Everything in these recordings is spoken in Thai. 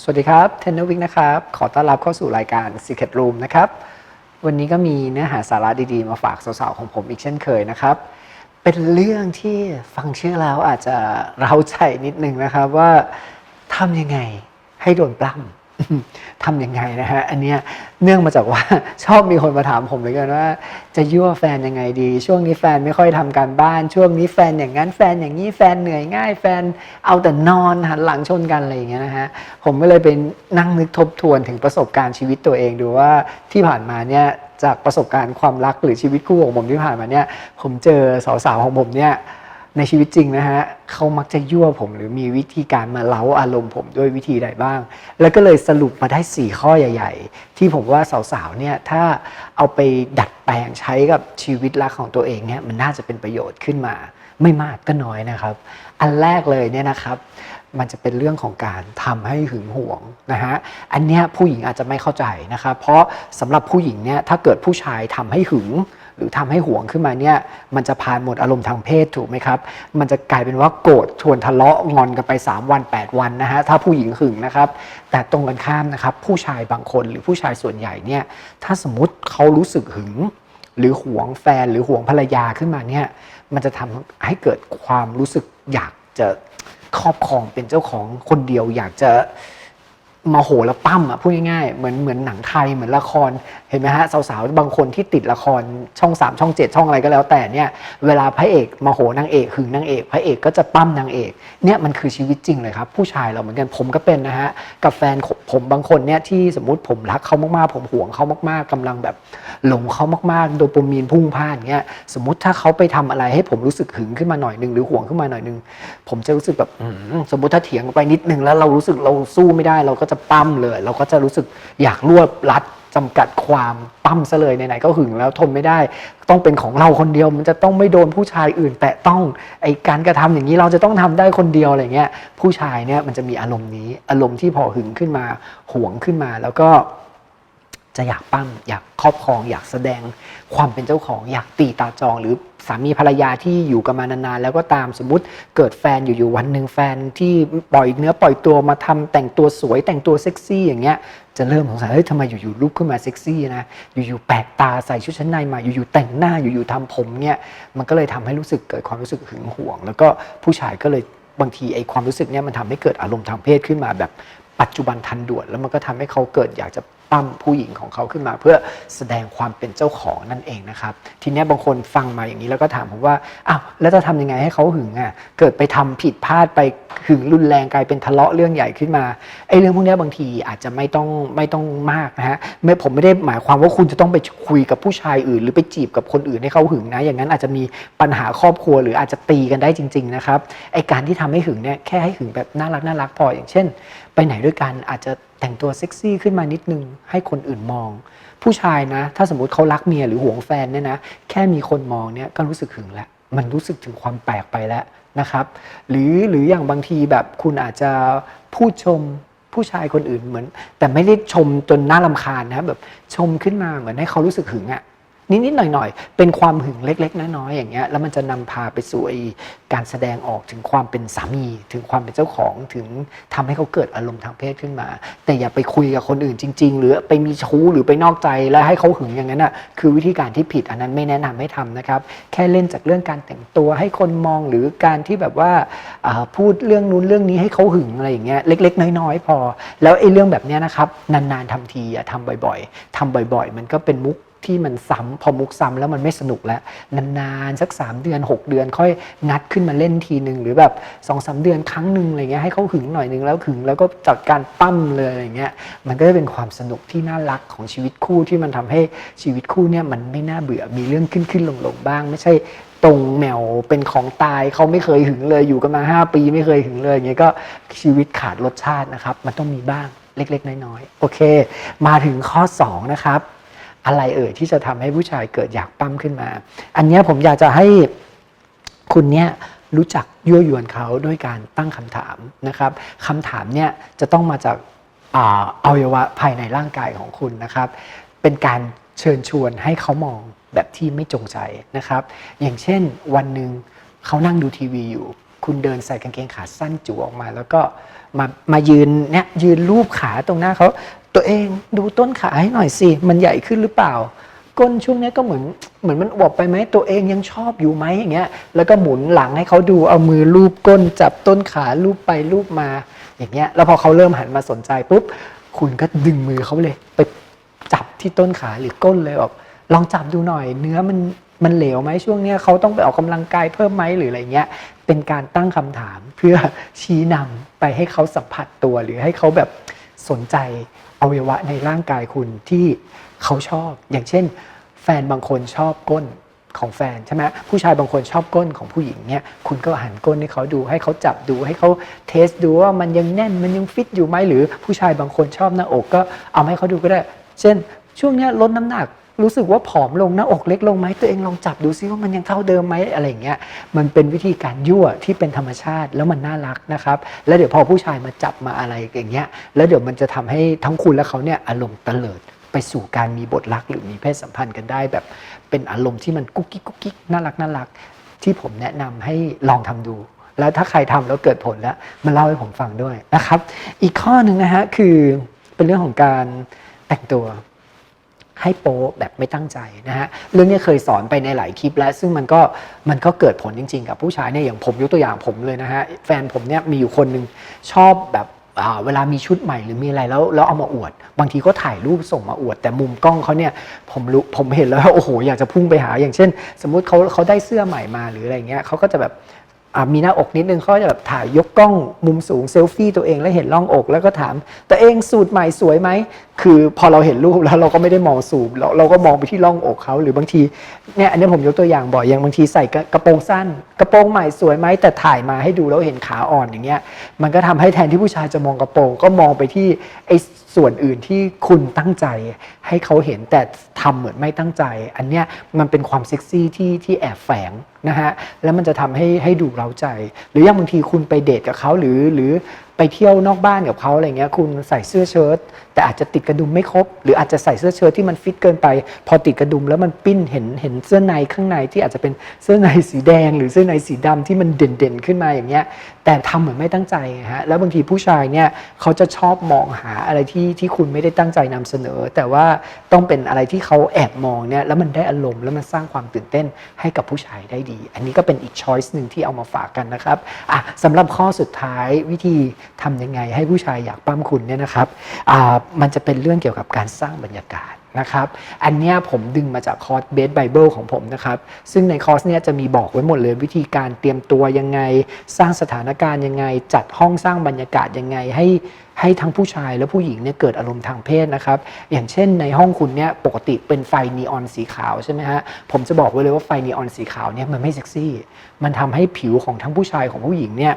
สวัสดีครับเทนเนอร์วิกนะครับ ขอต้อนรับเข้าสู่รายการ Secret Room นะครับ วันนี้ก็มีเนื้อหาสาระดีๆ มาฝากสาวๆของผมอีกเช่นเคยนะครับ เป็นเรื่องที่ฟังชื่อแล้วอาจจะเร้าใจนิดนึงนะครับว่าทำยังไงให้โดนปล้ำ ทำยังไงนะฮะอันเนี้ยเนื่องมาจากว่าชอบมีคนมาถามผมเหมือนกันว่า จะยั่วแฟนยังไงดี ช่วงนี้แฟนไม่ค่อยทำการบ้าน ช่วงนี้แฟนอย่างนั้นแฟนอย่างนี้แฟนเหนื่อยง่าย แฟนเอาแต่นอนหันหลังชนกันอะไรอย่างเงี้ยนะฮะผมก็เลยไปนั่งนึกทบทวนถึงประสบการณ์ชีวิตตัวเองดูว่าที่ผ่านมาเนี่ยจากประสบการณ์ความรักหรือชีวิตคู่ของผมที่ผ่านมาเนี่ยผมเจอสาวๆของผมเนี่ย ในชีวิตจริงนะฮะเขามักจะยั่วผมหรือมีวิธีการมาเล้าอารมณ์ผมด้วยวิธีใดบ้าง แล้วก็เลยสรุปมาได้ 4 ข้อใหญ่ ๆ ที่ผมว่าสาวๆเนี่ยถ้าเอาไปดัดแปลงใช้กับชีวิตรักของตัวเองเนี่ยมันน่าจะเป็นประโยชน์ขึ้นมา ไม่มากก็น้อยนะครับ อันแรกเลยเนี่ยนะครับ มันจะเป็นเรื่องของการทำให้หึงหวงนะฮะอันเนี้ยผู้หญิงอาจจะไม่เข้าใจนะครับเพราะสำหรับผู้หญิงเนี่ยถ้าเกิดผู้ชายทำให้หึง หรือทำให้หวงขึ้นมาเนี่ยมันจะพานหมดอารมณ์ทางเพศถูกไหมครับ มันจะกลายเป็นว่าโกรธชวนทะเลาะงอนกันไป 3 วัน 8 วันนะฮะถ้าผู้หญิงหึงนะครับ แต่ตรงกันข้ามนะครับ ผู้ชายบางคนหรือผู้ชายส่วนใหญ่เนี่ยถ้าสมมติเขารู้สึกหึง หรือหวงแฟนหรือหวงภรรยาขึ้นมาเนี่ยมันจะทำให้เกิดความรู้สึกอยากจะครอบครองเป็นเจ้าของคนเดียวอยากจะ มาโหแล้วปั้มอะพูดง่ายๆเหมือนเหมือนหนังไทยเหมือนละครเห็นไหมฮะสาวๆบางคนที่ติดละครช่อง3ช่อง7ช่องอะไรก็แล้วแต่เนี่ยเวลาพระเอกมาโหนางเอกหึงนางเอกพระเอกก็จะปั้มนางเอกเนี่ยมันคือชีวิตจริงเลยครับ ผู้ชายเราเหมือนกันผมก็เป็นนะฮะกับแฟนผมบางคนเนี่ยที่สมมติผมรักเขามากๆ ผมห่วงเขามากๆกำลังแบบหลงเขามากๆ โดปามีนพุ่งพ่านเงี้ยสมมติถ้าเขาไปทำอะไรให้ผมรู้สึกหึงขึ้นมาหน่อยหนึงหรือห่วงขึ้นมาหน่อยหนึงผมจะรู้สึกแบบสมมติถ้าเถียงไปนิดนึงแล้วเรารู้สึกเราสู้ไม่ได้เราก็จะปั้มเลย เราก็จะรู้สึกอยากรวบรัดจำกัดความปั้มซะเลยไหนๆก็หึงแล้วทนไม่ได้ ต้องเป็นของเราคนเดียว มันจะต้องไม่โดนผู้ชายอื่น แตะต้องไอการกระทำอย่างนี้เราจะต้องทำได้คนเดียวอะไรเงี้ยผู้ชายเนี่ยมันจะมีอารมณ์นี้อารมณ์ที่พอหึงขึ้นมาหวงขึ้นมาแล้วก็ จะอยากปั้มอยากครอบครอง อยากแสดงความเป็นเจ้าของ อยากตีตาจองหรือสามีภรรยาที่อยู่กันมานานๆแล้วก็ตามสมมติเกิดแฟนอยู่ๆวันหนึ่งแฟนที่ปล่อยเนื้อปล่อยตัวมาทำแต่งตัวสวยแต่งตัวเซ็กซี่อย่างเงี้ยจะเริ่มสงสัยเฮ้ยทำไมอยู่ๆลุกขึ้นมาเซ็กซี่นะอยู่ๆแปลกตาใส่ชุดชั้นในมาอยู่ๆแต่งหน้าอยู่ๆทำผมเนี่ยมันก็เลยทำให้รู้สึกเกิดความรู้สึกหึงหวง แล้วก็ผู้ชายก็เลยบางทีไอ้ความรู้สึกเนี่ยมันทำให้เกิดอารมณ์ทางเพศขึ้นมาแบบปัจจุบันทันด่วนแล้วมันก็ทำให้เขาเกิดอยากจะ ปั้มผู้หญิงของเขาขึ้นมา เพื่อแสดงความเป็นเจ้าของนั่นเองนะครับ ทีนี้บางคนฟังมาอย่างนี้แล้วก็ถามผมว่าอ้าวแล้วจะทำยังไงให้เขาหึงอะเกิดไปทำผิดพลาดไปหึงรุนแรงกลายเป็นทะเลาะเรื่องใหญ่ขึ้นมาไอ้เรื่องพวกนี้บางทีอาจจะไม่ต้องไม่ต้องมากนะฮะไม่ผมไม่ได้หมายความว่าคุณจะต้องไปคุยกับผู้ชายอื่น หรือไปจีบกับคนอื่นให้เขาหึงนะ อย่างนั้นอาจจะมีปัญหาครอบครัวหรืออาจจะตีกันได้จริง ๆ นะครับไอ้การที่ทำให้หึงเนี่ยแค่ให้หึงแบบน่ารักน่ารักพออย่างเช่น ไปไหนด้วยกันอาจจะ แต่งตัวเซ็กซี่ขึ้นมานิดนึงให้คนอื่นมอง ผู้ชายนะ ถ้าสมมติเขารักเมียหรือหวงแฟนเนี่ยนะแค่มีคนมองเนี่ยก็รู้สึกหึงแล้วมันรู้สึกถึงความแปลกไปแล้วนะครับ หรือหรืออย่างบางทีแบบคุณอาจจะพูดชมผู้ชายคนอื่นเหมือน แต่ไม่ได้ชมจนน่าลำคาญนะแบบชมขึ้นมาเหมือนให้เขารู้สึกหึงอะ นิดๆหน่อยๆ เป็นความหึงเล็ก ๆ น้อยๆอย่างเงี้ยแล้วมันจะนำพาไปสู่การแสดงออกถึงความเป็นสามี ถึงความเป็นเจ้าของถึงทำให้เขาเกิดอารมณ์ทางเพศขึ้นมา แต่อย่าไปคุยกับคนอื่นจริง ๆ หรือไปมีชู้หรือไปนอกใจแล้วให้เขาหึงอย่างนั้นน่ะคือวิธีการที่ผิดอันนั้นไม่แนะนำให้ทำนะครับ แค่เล่นจากเรื่องการแต่งตัวให้คนมองหรือการที่แบบว่าพูดเรื่องนู้นเรื่องนี้ให้เขาหึงอะไรอย่างเงี้ยเล็ก ๆ น้อยๆพอ แล้วไอ้เรื่องแบบเนี้ยนะครับนานๆทำทีอย่าทำบ่อย ๆทำบ่อย ๆ มันก็เป็นมุก ที่มันซ้ำพอมุกซ้ำแล้วมันไม่สนุกแล้วนานๆสัก 3 เดือน 6 เดือน ค่อยงัดขึ้นมาเล่นทีหนึ่งหรือแบบ2อสเดือนครั้งหนึ่งอะไรเงี้ยให้เขาหึงหน่อยหนึงแล้วหึงแล้วก็จัดการปั้มเลยอะไรเงี้ยมันก็จะเป็นความสนุกที่น่ารักของชีวิตคู่ที่มันทำให้ชีวิตคู่เนี่ยมันไม่น่าเบื่อมีเรื่องขึ้นขึ้นลงลงๆบ้าง ไม่ใช่ตรงแมวเป็นของตายเขาไม่เคยหึงเลยอยู่กันมา 5 ปีไม่เคยหึงเลยอย่างเงี้ยก็ชีวิตขาดรสชาตินะครับ มันต้องมีบ้างเล็ก ๆ น้อยๆโอเค มาถึงข้อสองนะครับ อะไรเอ่ยที่จะทำให้ผู้ชายเกิดอยากปั้มขึ้นมา อันนี้ผมอยากจะให้คุณเนี่ยรู้จักยั่วยวนเขาด้วยการตั้งคำถามนะครับคำถามเนี่ยจะต้องมาจากอวัยวะภายในร่างกายของคุณนะครับ เป็นการเชิญชวนให้เขามองแบบที่ไม่จงใจนะครับ อย่างเช่นวันหนึ่งเขานั่งดูทีวีอยู่ คุณเดินใส่กางเกงขาสั้นจูออกมา แล้วก็มามายืนเนี่ยยืนรูปขาตรงหน้าเขา ตัวเองดูต้นขาให้หน่อยสิ มันใหญ่ขึ้นหรือเปล่า ก้นช่วงนี้ก็เหมือนเหมือนมันอวบไปไหมตัวเองยังชอบอยู่ไหมอย่างเงี้ย แล้วก็หมุนหลังให้เขาดูเอามือลูบก้นจับต้นขาลูบไปลูบมา อย่างเงี้ย แล้วพอเขาเริ่มหันมาสนใจปุ๊บคุณก็ดึงมือเขาเลย ไปจับที่ต้นขาหรือก้นเลยแบบลองจับดูหน่อย เนื้อมันมันเหลวไหมช่วงเนี้ยเขาต้องไปออกกำลังกายเพิ่มไหมหรืออะไรเงี้ย เป็นการตั้งคำถามเพื่อชี้นำไปให้เขาสัมผัสตัวหรือให้เขาแบบ สนใจอวัยวะในร่างกายคุณที่เขาชอบ อย่างเช่น แฟนบางคนชอบก้นของแฟนใช่ไหมผู้ชายบางคนชอบก้นของผู้หญิงเนี่ยคุณก็หันก้นให้เขาดูให้เขาจับดูให้เขาเทสดูว่ามันยังแน่นมันยังฟิตอยู่ไหมหรือผู้ชายบางคนชอบหน้าอกก็เอาให้เขาดูก็ได้ เช่น ช่วงนี้ลดน้ำหนัก รู้สึกว่าผอมลงหน้าอกเล็กลงไหมตัวเองลองจับดูซิว่ามันยังเท่าเดิมไหมอะไรอย่างเงี้ยมันเป็นวิธีการยั่วที่เป็นธรรมชาติแล้วมันน่ารักนะครับ แล้วเดี๋ยวพอผู้ชายมาจับมาอะไรอย่างเงี้ยแล้วเดี๋ยวมันจะทำให้ทั้งคุณและเขาเนี่ยอารมณ์เตลิดไปสู่การมีบทรักหรือมีเพศสัมพันธ์กันได้แบบเป็นอารมณ์ที่มันกุ๊กกิ๊กกุ๊กกิ๊กน่ารักน่ารัก ที่ผมแนะนำให้ลองทำดู แล้วถ้าใครทำแล้วเกิดผลแล้วมาเล่าให้ผมฟังด้วยนะครับ อีกข้อหนึ่งนะฮะคือเป็นเรื่องของการแต่งตัว ให้โป๊แบบไม่ตั้งใจนะฮะเรื่องนี้เคยสอนไปในหลายคลิปแล้ว ซึ่งมันก็มันก็เกิดผลจริง ๆ กับผู้ชายเนี่ยอย่างผมยกตัวอย่างผมเลยนะฮะแฟนผมเนี่ยมีอยู่คนหนึ่งชอบแบบอ่าเวลามีชุดใหม่หรือมีอะไรแล้วแล้วเอามาอวด บางทีก็ถ่ายรูปส่งมาอวด แต่มุมกล้องเขาเนี่ยผมรู้ผมเห็นแล้วโอ้โหอยากจะพุ่งไปหา อย่างเช่น สมมุติเขาเขาได้เสื้อใหม่มาหรืออะไรเงี้ยเขาก็จะแบบ มีหน้าอกนิดนึงเขาจะแบบถ่ายยกกล้องมุมสูงเซลฟี่ตัวเองแล้วเห็นร่องอกแล้วก็ถามตัวเองสูตรใหม่สวยไหม คือพอเราเห็นรูปแล้วเราก็ไม่ได้มองสูบเราเราก็มองไปที่ร่องอกเขาหรือบางทีเนี่ยอันนี้ผมยกตัวอย่างบ่อยอย่างบางทีใส่กระโปรงสั้น กระโปรงใหม่สวยไหมแต่ถ่ายมาให้ดูแล้วเห็นขาอ่อนอย่างเงี้ยมันก็ทำให้แทนที่ผู้ชายจะมองกระโปรงก็มองไปที่ไอ ส่วนอื่นที่คุณตั้งใจให้เขาเห็นแต่ทำเหมือนไม่ตั้งใจ อันเนี้ยมันเป็นความเซ็กซี่ที่ที่แอบแฝงนะฮะแล้วมันจะทำให้ให้ดูเร้าใจ หรืออย่างบางทีคุณไปเดทกับเขาหรือหรือไปเที่ยวนอกบ้านกับเขาอะไรเงี้ยคุณใส่เสื้อเชิ้ตแต่อาจจะติดกระดุมไม่ครบ หรืออาจจะใส่เสื้อเชิ้ตที่มันฟิตเกินไป พอติดกระดุมแล้วมันปิ้นเห็นเห็นเสื้อในข้างในที่อาจจะเป็นเสื้อในสีแดง หรือเสื้อในสีดำที่มันเด่นๆขึ้นมาอย่างเงี้ยแต่ทำเหมือนไม่ตั้งใจฮะแล้วบางทีผู้ชายเนี่ยเขาจะชอบมองหาอะไรที่ที่คุณไม่ได้ตั้งใจนำเสนอ แต่ว่าต้องเป็นอะไรที่เขาแอบมองเนี่ยแล้วมันได้อารมณ์แล้วมันสร้างความตื่นเต้นให้กับผู้ชายได้ดี อันนี้ก็เป็นอีกช้อยส์หนึ่งที่เอามาฝากกันนะครับอะสำหรับข้อสุดท้ายวิธีทำยังไงให้ผู้ชายอยากปั้มคุณเนี่ยนะครับอ่ามันจะเป็นเรื่องเกี่ยวกับการสร้างบรรยากาศนะครับ อันนี้ผมดึงมาจากคอร์สเบสไบเบิลของผมนะครับ ซึ่งในคอร์สเนี้ยจะมีบอกไว้หมดเลยวิธีการเตรียมตัวยังไง สร้างสถานการณ์ยังไง จัดห้องสร้างบรรยากาศยังไงให้ให้ทั้งผู้ชายและผู้หญิงเนี่ยเกิดอารมณ์ทางเพศนะครับ อย่างเช่นในห้องคุณเนี่ยปกติเป็นไฟนีออนสีขาวใช่ไหมฮะ ผมจะบอกไว้เลยว่าไฟนีออนสีขาวเนี่ยมันไม่เซ็กซี่ มันทำให้ผิวของทั้งผู้ชายของผู้หญิงเนี่ย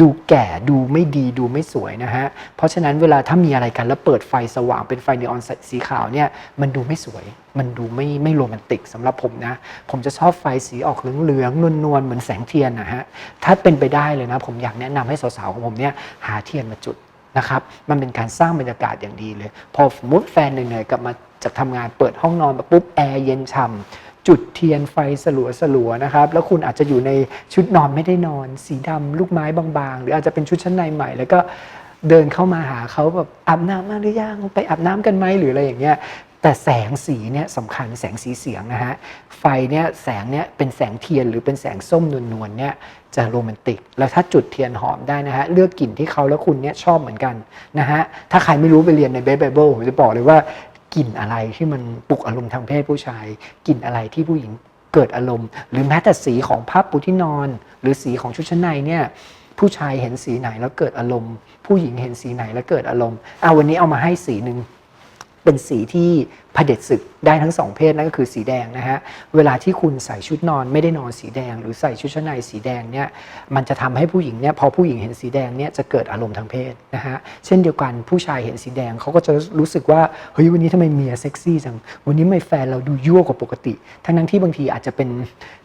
ดูแก่ดูไม่ดีดูไม่สวยนะฮะ เพราะฉะนั้นเวลาถ้ามีอะไรกันแล้วเปิดไฟสว่างเป็นไฟนีออนสีขาวเนี่ยมันดูไม่สวย มันดูไม่ไม่โรแมนติกสำหรับผมนะ ผมจะชอบไฟสีออกเหลืองๆนวลๆเหมือนแสงเทียนนะฮะ ถ้าเป็นไปได้เลยนะ ผมอยากแนะนำให้สาวๆของผมเนี่ยหาเทียนมาจุด นะครับมันเป็นการสร้างบรรยากาศอย่างดีเลย พอสมมติแฟนเหนื่อยๆกลับมาจากทำงานเปิดห้องนอนมาปุ๊บแอร์เย็นฉ่ำจุดเทียนไฟสลัวสลัวๆนะครับ แล้วคุณอาจจะอยู่ในชุดนอนไม่ได้นอน สีดำลูกไม้บางๆ หรืออาจจะเป็นชุดชั้นในใหม่ แล้วก็เดินเข้ามาหาเขาแบบอาบน้ำมาหรือยังไปอาบน้ำกันไหมหรืออะไรอย่างเงี้ย แต่แสงสีเนี่ยสำคัญแสงสีเสียงนะฮะไฟเนี่ยแสงเนี่ยเป็นแสงเทียนหรือเป็นแสงส้มนวลๆเนี่ยจะโรแมนติก แล้วถ้าจุดเทียนหอมได้นะฮะเลือกกลิ่นที่เขาและคุณเนี่ยชอบเหมือนกันนะฮะถ้าใครไม่รู้ไปเรียนในเบสไบเบิลผมจะบอกเลยว่ากลิ่นอะไรที่มันปลุกอารมณ์ทางเพศผู้ชายกลิ่นอะไรที่ผู้หญิงเกิดอารมณ์ หรือแม้แต่สีของผ้าปูที่นอน หรือสีของชุดชั้นในเนี่ยผู้ชายเห็นสีไหนแล้วเกิดอารมณ์ ผู้หญิงเห็นสีไหนแล้วเกิดอารมณ์เอาวันนี้เอามาให้สีหนึ่ง เป็นสีที่ เผด็จศึกได้ทั้งสองเพศนั่นก็คือสีแดงนะฮะเวลาที่คุณใส่ชุดนอนไม่ได้นอนสีแดง หรือใส่ชุดชั้นในสีแดงเนี่ยมันจะทำให้ผู้หญิงเนี่ยพอผู้หญิงเห็นสีแดงเนี่ยจะเกิดอารมณ์ทางเพศนะฮะเช่นเดียวกันผู้ชายเห็นสีแดงเขาก็จะรู้สึกว่าเฮ้ยวันนี้ทำไมเมียเซ็กซี่จังวันนี้ไม่แฟนเราดูยั่วกว่าปกติ ทั้งนั้นที่บางทีอาจจะเป็น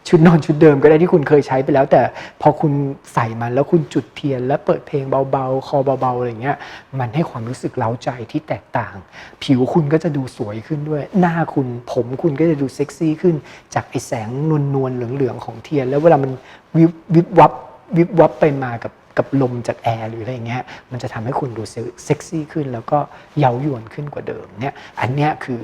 ชุดนอนชุดเดิมก็ได้ที่คุณเคยใช้ไปแล้ว แต่พอคุณใส่มันแล้วคุณจุดเทียน แล้วเปิดเพลงเบาๆคอเบาๆอะไรเงี้ยมันให้ความรู้สึกเล้าใจที่แตกต่าง ผิวคุณก็จะดูสวยขึ้นด้วย หน้าคุณผมคุณก็จะดูเซ็กซี่ขึ้น จากไอแสงนวลนวลเหลืองๆของเทียน แล้วเวลามันวิบวิบวับวิบวับไปมากับกับลมจากแอร์หรืออะไรเงี้ยมันจะทำให้คุณดูเซ็กซี่ขึ้น แล้วก็เย้ายวนขึ้นกว่าเดิมเนี่ยอันเนี้ยคือ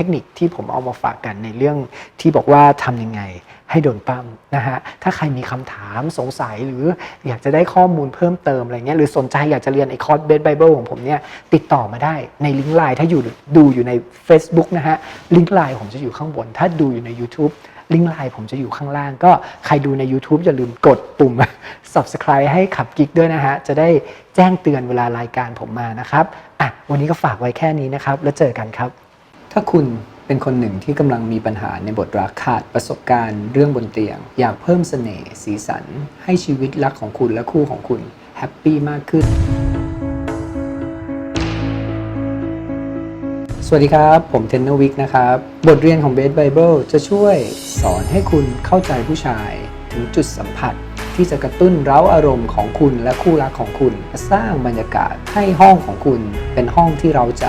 ทคนิคที่ผมเอามาฝากกันในเรื่องที่บอกว่าทำยังไงให้โดนปั้มนะฮะ ถ้าใครมีคำถามสงสัยหรืออยากจะได้ข้อมูลเพิ่มเติมอะไรเงี้ยหรือสนใจอยากจะเรียนไอ้คอร์สเบสไบเบิลของผมเนี่ยติดต่อมาได้ในลิงก์ไลน์ถ้าอยู่ดูอยู่ใน Facebook นะฮะ ลิงก์ไลน์ผมจะอยู่ข้างบน ถ้าดูอยู่ใน YouTube ลิงก์ไลน์ผมจะอยู่ข้างล่าง ก็ใครดูใน YouTube อย่าลืมกดปุ่ม subscribe ให้ขับกิ๊กด้วยนะฮะ จะได้แจ้งเตือนเวลารายการผมมานะครับอะวันนี้ก็ฝากไว้แค่นี้นะครับ แล้วเจอกันครับ ถ้าคุณเป็นคนหนึ่งที่กำลังมีปัญหาในบทรักขาดประสบการณ์เรื่องบนเตียง อยากเพิ่มเสน่ห์สีสัน ให้ชีวิตรักของคุณและคู่ของคุณแฮปปี้มากขึ้น สวัสดีครับ ผมเทนเนอร์วิกนะครับ บทเรียนของ Best Bible จะช่วยสอนให้คุณเข้าใจผู้ชาย ถึงจุดสัมผัสที่จะกระตุ้นเร้าอารมณ์ของคุณและคู่รักของคุณ สร้างบรรยากาศให้ห้องของคุณเป็นห้องที่เร้าใจ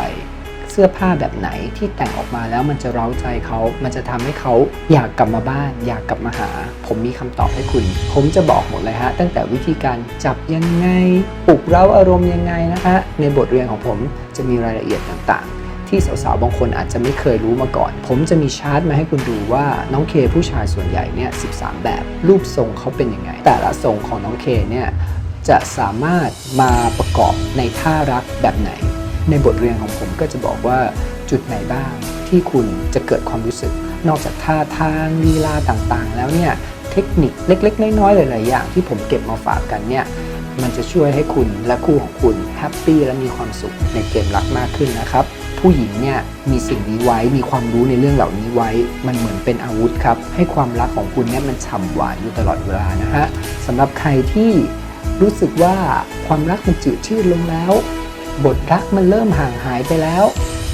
เสื้อผ้าแบบไหนที่แต่งออกมาแล้วมันจะเร้าใจเขา มันจะทำให้เขาอยากกลับมาบ้าน อยากกลับมาหา ผมมีคำตอบให้คุณ ผมจะบอกหมดเลยฮะ ตั้งแต่วิธีการจับยังไง ปลุกเร้าอารมณ์ยังไงนะฮะ ในบทเรียนของผมจะมีรายละเอียดต่างๆที่สาวๆ บางคนอาจจะไม่เคยรู้มาก่อน ผมจะมีชาร์ตมาให้คุณดูว่าน้องเคผู้ชายส่วนใหญ่เนี่ย 13 แบบ รูปทรงเขาเป็นยังไง แต่ละทรงของน้องเคเนี่ย จะสามารถมาประกอบในท่ารักแบบไหน ในบทเรียนของผมก็จะบอกว่าจุดไหนบ้างที่คุณจะเกิดความรู้สึก นอกจากท่าทางลีลาต่างๆ แล้วเนี่ยเทคนิคเล็กๆ น้อยๆหลายๆอย่างที่ผมเก็บมาฝากกันเนี่ยมันจะช่วยให้คุณและคู่ของคุณแฮปปี้และมีความสุขในเกมรักมากขึ้นนะครับ ผู้หญิงเนี่ยมีสิ่งนี้ไว้มีความรู้ในเรื่องเหล่านี้ไว้ มันเหมือนเป็นอาวุธครับ ให้ความรักของคุณเนี่ยมันฉ่ำหวานอยู่ตลอดเวลานะฮะสำหรับใครที่รู้สึกว่าความรักมันจืดชืดลงแล้ว บทรักมันเริ่มห่างหายไปแล้ว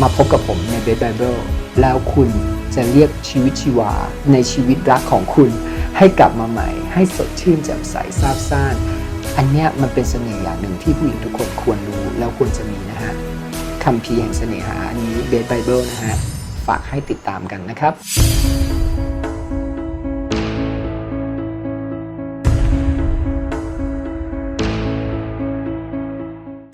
มาพบกับผมใน b e d Bible แล้วคุณจะเรียกชีวิตชีวา ในชีวิตรักของคุณ ให้กลับมาใหม่ ให้สดชื่นแจ่มใสซาบซ่าน อันเนี้ยมันเป็นเสน่ห์อย่างหนึ่งที่ผู้หญิงทุกคนควรรู้แล้วควรจะมีนะฮะคัมภีร์แห่งเสน่หาอันนี้ b e d Bible นะฮะ ฝากให้ติดตามกันนะครับ